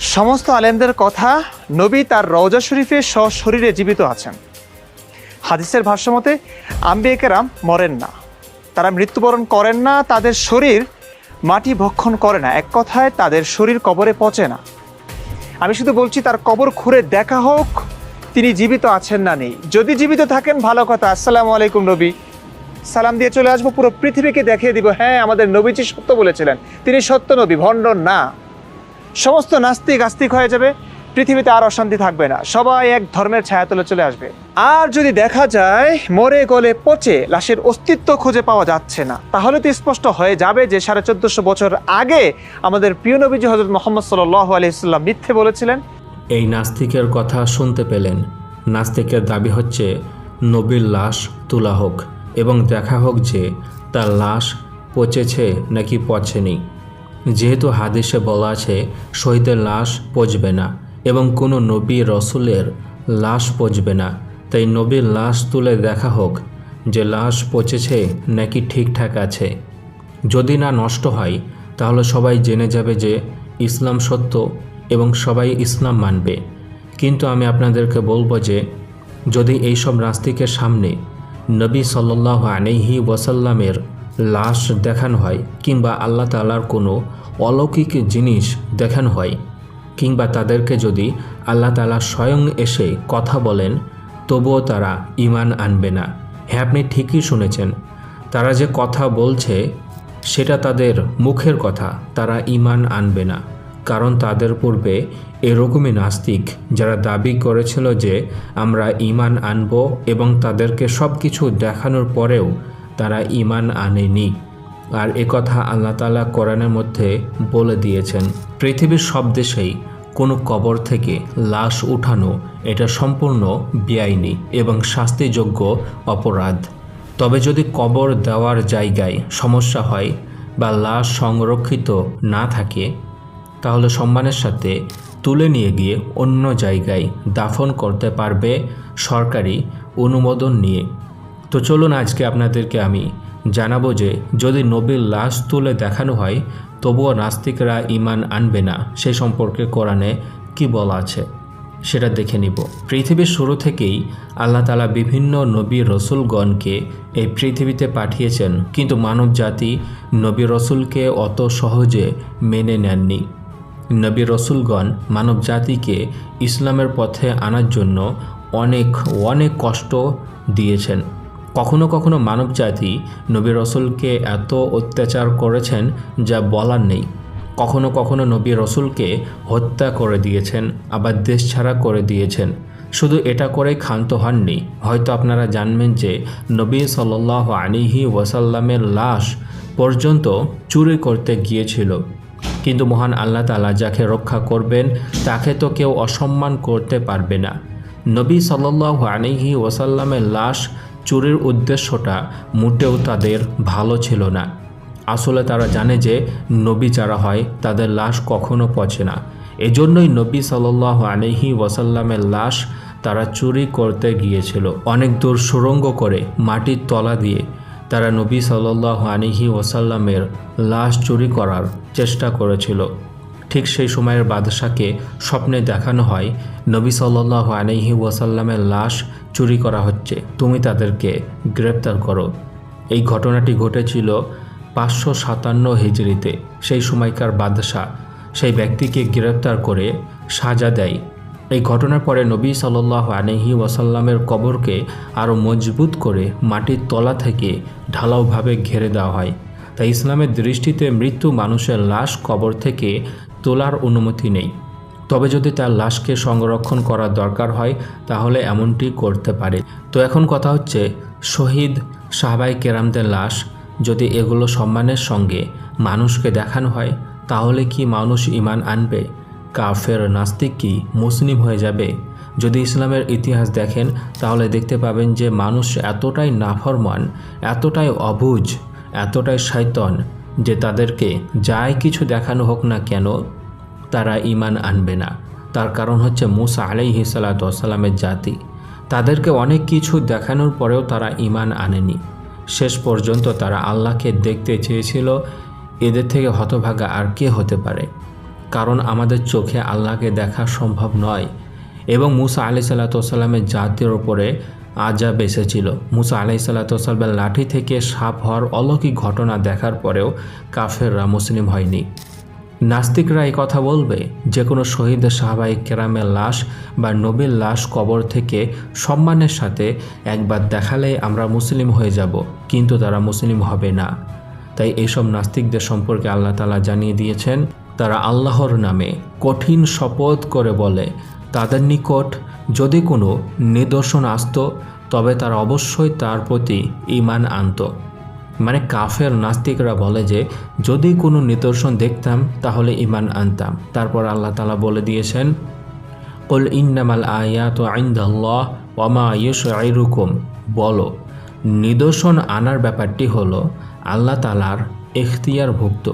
সমস্ত আলেমদের কথা নবী তার রওজা শরীফে সশরীরে জীবিত আছেন। হাদিসের ভাষ্যমতে, আম্বিয়েকেরাম মরেন না। তারা মৃত্যুবরণ করেন না, তাদের শরীর মাটি ভক্ষণ করে না। এক কথায়, তাদের শরীর কবরে পচে না। আমি শুধু বলছি, তার কবর খুঁড়ে দেখা হোক, তিনি জীবিত আছেন না নেই। যদি জীবিত থাকেন, ভালো কথা। আসসালামু আলাইকুম, নবী। সালাম দিয়ে চলে আসব, পুরো পৃথিবীকে দেখিয়ে দিব। হ্যাঁ আমাদের নবীজি সত্য বলেছিলেন। তিনি সত্য নবী, ভণ্ড না। সমস্ত নাস্তিক আস্তিক হয়ে যাবে, পৃথিবীতে আর অশান্তি থাকবে না, সবাই এক ধর্মের ছায়াতলে চলে আসবে। আর যদি দেখা যায়, মরে গলে পচে লাশের অস্তিত্ব খুঁজে পাওয়া যাচ্ছে না, তাহলে তো স্পষ্ট হয়ে যাবে যে সাড়ে চোদ্দশো বছর আগে আমাদের প্রিয় নবীজি হজরত মোহাম্মদ সাল্লাহ আলহিসাল্লাম মিথ্যে বলেছিলেন। এই নাস্তিকের কথা শুনতে পেলেন। নাস্তিকের দাবি হচ্ছে, নবীর লাশ তোলা হোক এবং দেখা হোক যে তার লাশ পচেছে নাকি পচেনি। যেহেতু হাদিসে বলা আছে শহীদের লাশ পচবে না এবং কোনো নবী রসুলের লাশ পচবে না। তাই নবীর লাশ তুলে দেখা হোক, যে লাশ পচেছে নাকি ঠিকঠাক আছে। যদি না নষ্ট হয়, তাহলে সবাই জেনে যাবে যে ইসলাম সত্য এবং সবাই ইসলাম মানবে। কিন্তু আমি আপনাদেরকে বলব যে, যদি এইসব নাস্তিকের সামনে নবী সাল্লাহ আনহি ওয়াসাল্লামের লাশ দেখানো হয় কিংবা আল্লাহ তালার কোনো অলৌকিক জিনিস দেখানো হয় কিংবা তাদেরকে যদি আল্লাহ তালা স্বয়ং এসে কথা বলেন, তবুও তারা ইমান আনবে না। হ্যাঁ আপনি ঠিকই শুনেছেন। তারা যে কথা বলছে, সেটা তাদের মুখের কথা। তারা ইমান আনবে না। কারণ তাদের পূর্বে এরকমই নাস্তিক যারা দাবি করেছিল যে আমরা ইমান আনব এবং তাদেরকে সব কিছু দেখানোর পরেও তারা ইমান আনেনি। আর একথা আল্লাহ তালা কোরআনের মধ্যে বলে দিয়েছেন, পৃথিবীর সব দেশেই কোনো কবর থেকে লাশ উঠানো এটা সম্পূর্ণ বেআইনি এবং শাস্তিযোগ্য অপরাধ। তবে যদি কবর দেওয়ার জায়গায় সমস্যা হয় বা লাশ সংরক্ষিত না থাকে, তাহলে সম্মানের সাথে তুলে নিয়ে গিয়ে অন্য জায়গায় দাফন করতে পারবে সরকারি অনুমোদন নিয়ে। তো চলুন আজকে আপনাদেরকে আমি জানাব যে যদি নবীর লাশ তুলে দেখানো হয়, তবুও নাস্তিকরা ইমান আনবে না। সে সম্পর্কে কোরআনে কি বলা আছে? সেটা দেখে নিব। পৃথিবীর শুরু থেকেই আল্লাহ তালা বিভিন্ন নবী রসুলগণকে এই পৃথিবীতে পাঠিয়েছেন, কিন্তু মানব জাতি নবী রসুলকে অত সহজে মেনে নেননি। নবী রসুলগণ মানব জাতিকে ইসলামের পথে আনার জন্য অনেক অনেক কষ্ট দিয়েছেন। কখনো কখনো মানব জাতি নবী রসুলকে এত অত্যাচার করেছেন যা বলার নেই। কখনো কখনো নবী রসুলকে হত্যা করে দিয়েছেন, আবার দেশ ছাড়া করে দিয়েছেন। শুধু এটা করে ক্ষান্ত হননি। হয়তো আপনারা জানবেন যে নবী সাল্লাহ আলিহি ওয়াসাল্লামের লাশ পর্যন্ত চুরি করতে গিয়েছিল। কিন্তু মহান আল্লাহ তালা যাকে রক্ষা করবেন, তাকে তো কেউ অসম্মান করতে পারবে না। নবী সাল্লাহ আলিহি ওয়াসাল্লামের লাশ চুরির উদ্দেশ্যটা মোটেও তাদের ভালো ছিল না। আসলে তারা জানে যে নবী যারা হয়, তাদের লাশ কখনো পচে না। এজন্যই নবী সাল্লাহ আলহি ওয়াসাল্লামের লাশ তারা চুরি করতে গিয়েছিল। অনেক দূর সুরঙ্গ করে, মাটির তলা দিয়ে তারা নবী সাল্লাহ আলহি ওয়াসাল্লামের লাশ চুরি করার চেষ্টা করেছিল। ঠিক সেই সময়ের বাদশাকে স্বপ্নে দেখানো হয়, নবী সাল্লাহ আলহি ওয়াসাল্লামের লাশ চুরি করা হচ্ছে। তুমি তাদেরকে গ্রেপ্তার করো। এই ঘটনাটি ঘটেছিল পাঁচশো সাতান্ন হিজড়িতে। সেই সময়কার বাদশাহ সেই ব্যক্তিকে গ্রেপ্তার করে সাজা দেয়। এই ঘটনার পরে নবী সাল্লাহ আলহি ওয়াসাল্লামের কবরকে আরও মজবুত করে মাটির তলা থেকে ঢালাওভাবে ঘেরে দেওয়া হয়। তাই ইসলামের দৃষ্টিতে মৃত্যু মানুষের লাশ কবর থেকে তোলার অনুমতি নেই। তবে যদি তার লাশকে সংরক্ষণ করার দরকার হয়, তাহলে এমনটি করতে পারে। তো এখন কথা হচ্ছে, শহীদ সাহাবাই কেরামদের লাশ যদি এগুলো সম্মানের সঙ্গে মানুষকে দেখানো হয়, তাহলে কি মানুষ ইমান আনবে? কাফের নাস্তিক কি মুসলিম হয়ে যাবে? যদি ইসলামের ইতিহাস দেখেন, তাহলে দেখতে পাবেন যে মানুষ এতটাই নাফরমান, এতটাই অবুঝ এতটাই শৈতন যে তাদেরকে যাই কিছু দেখানো হোক না কেন তারা ইমান আনবে না। তার কারণ হচ্ছে মুসা আলাইহি সালাতামের জাতি। তাদেরকে অনেক কিছু দেখানোর পরেও তারা ইমান আনেনি। শেষ পর্যন্ত তারা আল্লাহকে দেখতে চেয়েছিল, এদের থেকে হতভাগা আর কে হতে পারে? কারণ আমাদের চোখে আল্লাহকে দেখা সম্ভব নয়। এবং মুসা আলি সাল্লাতামের জাতির ওপরে আজাব এসেছিল। মুসা আলি সাল্লাতামের লাঠি থেকে সাপ হওয়ার অলৌকিক ঘটনা দেখার পরেও কাফেররা মুসলিম হয়নি। নাস্তিকরা এই কথা বলবে যে কোনো শহীদ সাহাবাই কেরামের লাশ বা নবীর লাশ কবর থেকে সম্মানের সাথে একবার দেখালেই আমরা মুসলিম হয়ে যাব, কিন্তু তারা মুসলিম হবে না। তাই এইসব নাস্তিকদের সম্পর্কে আল্লাহ তালা জানিয়ে দিয়েছেন, তারা আল্লাহর নামে কঠিন শপথ করে বলে, তাদের নিকট যদি কোনো নিদর্শন আসত, তবে তারা অবশ্যই তার প্রতি ইমান আনতো। মানে কাফের নাস্তিকরা বলে যে, যদি কোনো নিদর্শন দেখতাম, তাহলে ইমান আনতাম। তারপর আল্লাহ তালা বলে দিয়েছেন, কল ইন্নামাল আয়াত আইন্দাল্লাহ ওমা ইয়ুকুম বলো, নিদর্শন আনার ব্যাপারটি হলো, আল্লাহ তালার এখতিয়ারভুক্ত।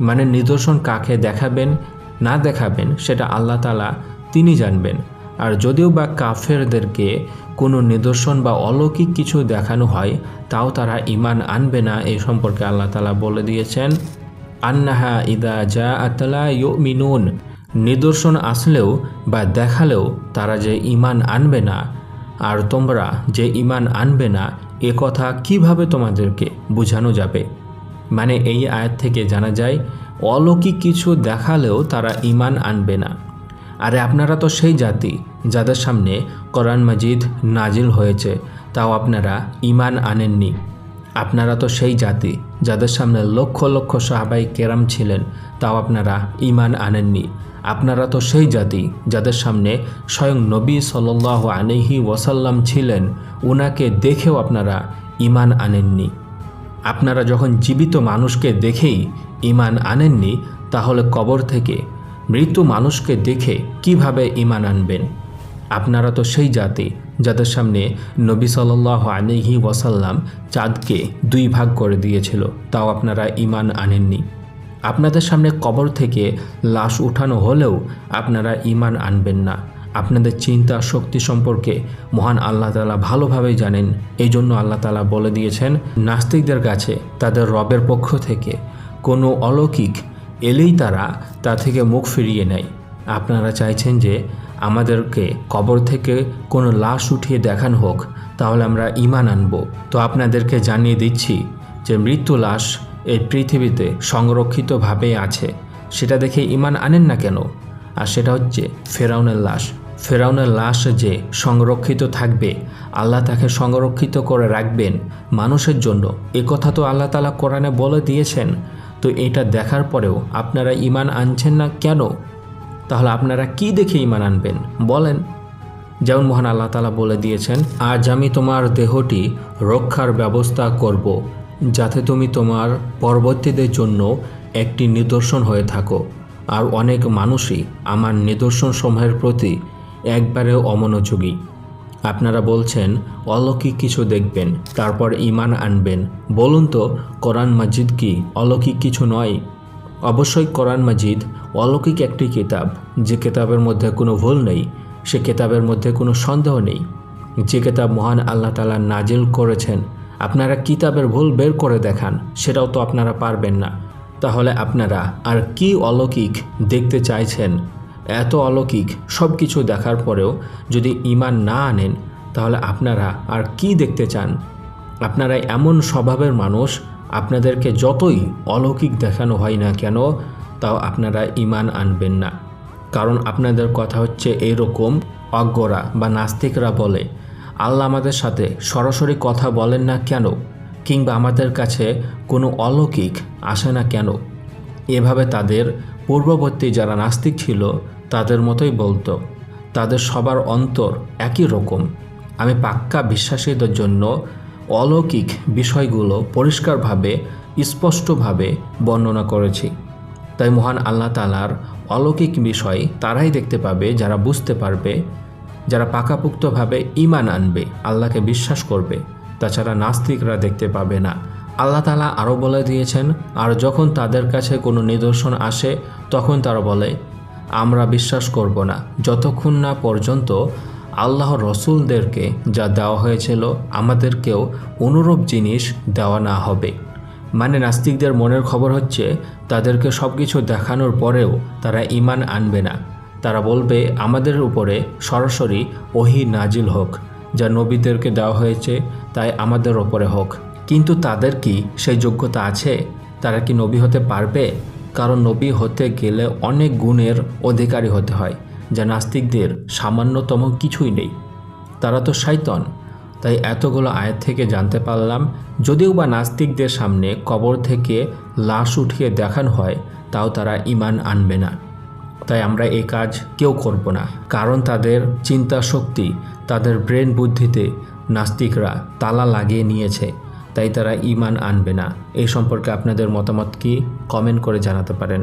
মানে নিদর্শন কাকে দেখাবেন, না দেখাবেন, সেটা আল্লাহ তালা তিনি জানবেন। আর যদিও বা কাফেরদেরকে কোনো নিদর্শন বা অলৌকিক কিছু দেখানো হয়, তাও তারা ইমান আনবে না এই সম্পর্কে আল্লাহ তালা বলে দিয়েছেন, আন্নাহা ইদা যা আতলা ইউ মিনুন নিদর্শন আসলেও বা দেখালেও তারা যে ইমান আনবে না, আর তোমরা যে ইমান আনবে না, এ কথা কীভাবে তোমাদেরকে বোঝানো যাবে? মানে এই আয়াত থেকে জানা যায়, অলৌকিক কিছু দেখালেও তারা ইমান আনবে না। আরে আপনারা তো সেই জাতি যাদের সামনে কোরআন মাজিদ নাজিল হয়েছে, তাও আপনারা ইমান আনেননি। আপনারা তো সেই জাতি যাদের সামনে লক্ষ লক্ষ সাহাবাই কেরাম ছিলেন, তাও আপনারা ইমান আনেননি। আপনারা তো সেই জাতি যাদের সামনে স্বয়ং নবী সাল্লাহ আলহি ওয়াসাল্লাম ছিলেন, উনাকে দেখেও আপনারা ইমান আনেননি। আপনারা যখন জীবিত মানুষকে দেখেই ইমান আনেননি, তাহলে কবর থেকে মৃত মানুষকে দেখে কীভাবে ইমান আনবেন? আপনারা তো সেই জাতি, যাদের সামনে নবী সাল্লাহ আলিহি ওয়াসাল্লাম চাঁদকে দুই ভাগ করে দিয়েছিল, তাও আপনারা ইমান আনেননি। আপনাদের সামনে কবর থেকে লাশ উঠানো হলেও আপনারা ইমান আনবেন না। আপনাদের চিন্তা শক্তি সম্পর্কে মহান আল্লাহ তালা ভালোভাবেই জানেন। এই জন্য আল্লাহ তালা বলে দিয়েছেন, নাস্তিকদের কাছে তাদের রবের পক্ষ থেকে কোনো অলৌকিক এলেই তারা তা থেকে মুখ ফিরিয়ে নেয়। আপনারা চাইছেন যে আমাদেরকে কবর থেকে কোনো লাশ উঠিয়ে দেখানো হোক, তাহলে আমরা ইমান আনব। তো আপনাদেরকে জানিয়ে দিচ্ছি যে মৃত্যু লাশ এই পৃথিবীতে সংরক্ষিতভাবে আছে। সেটা দেখে ইমান আনেন না কেন? আর সেটা হচ্ছে ফেরাউনের লাশ। ফেরাউনের লাশ যে সংরক্ষিত থাকবে, আল্লাহ তাকে সংরক্ষিত করে রাখবেন মানুষের জন্য। এ কথা তো আল্লাহ তালা কোরআনে বলে দিয়েছেন তো এটা দেখার পরেও আপনারা ইমান আনছেন না কেন? তাহলে আপনারা কি দেখে ইমান আনবেন? বলেন। যেমন মহান আল্লাহ তালা বলে দিয়েছেন, আজ আমি তোমার দেহটি রক্ষার ব্যবস্থা করব, যাতে তুমি তোমার পরবর্তীদের জন্য একটি নিদর্শন হয়ে থাকো। আর অনেক মানুষই আমার নিদর্শন সমূহের প্রতি একবারে অমনোযোগী। আপনারা বলছেন, অলৌকিক কিছু দেখবেন, তারপর ইমান আনবেন। বলুন তো, কোরআন মাজিদ কি? অলৌকিক কিছু নয়? অবশ্যই কোরআন মাজিদ অলৌকিক একটি কিতাব। যে কিতাবের মধ্যে কোনো ভুল নেই, সে কিতাবের মধ্যে কোনো সন্দেহ নেই। যে কিতাব মহান আল্লাহ তালা নাজিল করেছেন, আপনারা কিতাবের ভুল বের করে দেখান, সেটাও তো আপনারা পারবেন না। তাহলে আপনারা আর কি অলৌকিক দেখতে চাইছেন? এত অলৌকিক সব কিছু দেখার পরেও যদি ইমান না আনেন, তাহলে আপনারা আর কি দেখতে চান? আপনারা এমন স্বভাবের মানুষ, আপনাদেরকে যতই অলৌকিক দেখানো হয় না কেন, তাও আপনারা ইমান আনবেন না। কারণ আপনাদের কথা হচ্ছে এরকম অজ্ঞরা বা নাস্তিকরা বলে। আল্লাহ আমাদের সাথে সরাসরি কথা বলেন না কেন? কিংবা আমাদের কাছে কোনো অলৌকিক আসে না কেন? এভাবে তাদের পূর্ববর্তী যারা নাস্তিক ছিল তাদের মতোই বলতো, তাদের সবার অন্তর একই রকম। আমি পাক্কা বিশ্বাসীদের জন্য অলৌকিক বিষয়গুলো পরিষ্কারভাবে, স্পষ্টভাবে বর্ণনা করেছি। তাই মহান আল্লাহ তালার অলৌকিক বিষয় তারাই দেখতে পাবে, যারা বুঝতে পারবে, যারা পাকাপুক্তভাবে ইমান আনবে, আল্লাহকে বিশ্বাস করবে। তাছাড়া নাস্তিকরা দেখতে পাবে না। আল্লাহ তালা আরও বলে দিয়েছেন, আর যখন তাদের কাছে কোনো নিদর্শন আসে, তখন তারা বলে আমরা বিশ্বাস করব না। যতক্ষণ না পর্যন্ত আল্লাহ রসুলদেরকে যা দেওয়া হয়েছিল আমাদেরকেও অনুরূপ জিনিস দেওয়া না হবে। মানে নাস্তিকদের মনের খবর হচ্ছে, তাদেরকে সব কিছু দেখানোর পরেও তারা ইমান আনবে না। তারা বলবে, আমাদের উপরে সরাসরি ওহি নাজিল হোক, যা নবীদেরকে দেওয়া হয়েছে, তাই আমাদের ওপরে হোক। কিন্তু তাদের কি সেই যোগ্যতা আছে? তারা কি নবী হতে পারবে? কারণ নবী হতে গেলে অনেক গুণের অধিকারী হতে হয়, যা নাস্তিকদের সামান্যতম কিছুই নেই। তারা তো শয়তন, তাই এতগুলো আয়াত থেকে জানতে পারলাম, যদিও বা নাস্তিকদের সামনে কবর থেকে লাশ উঠিয়ে দেখানো হয়, তাও তারা ইমান আনবে না। তাই আমরা এই কাজ কেউ করব না, কারণ তাদের চিন্তা শক্তি তাদের ব্রেন বুদ্ধিতে নাস্তিকরা তালা লাগিয়ে নিয়েছে। তাই তারা ইমান আনবে না। এই সম্পর্কে আপনাদের মতামত কি? কমেন্ট করে জানাতে পারেন।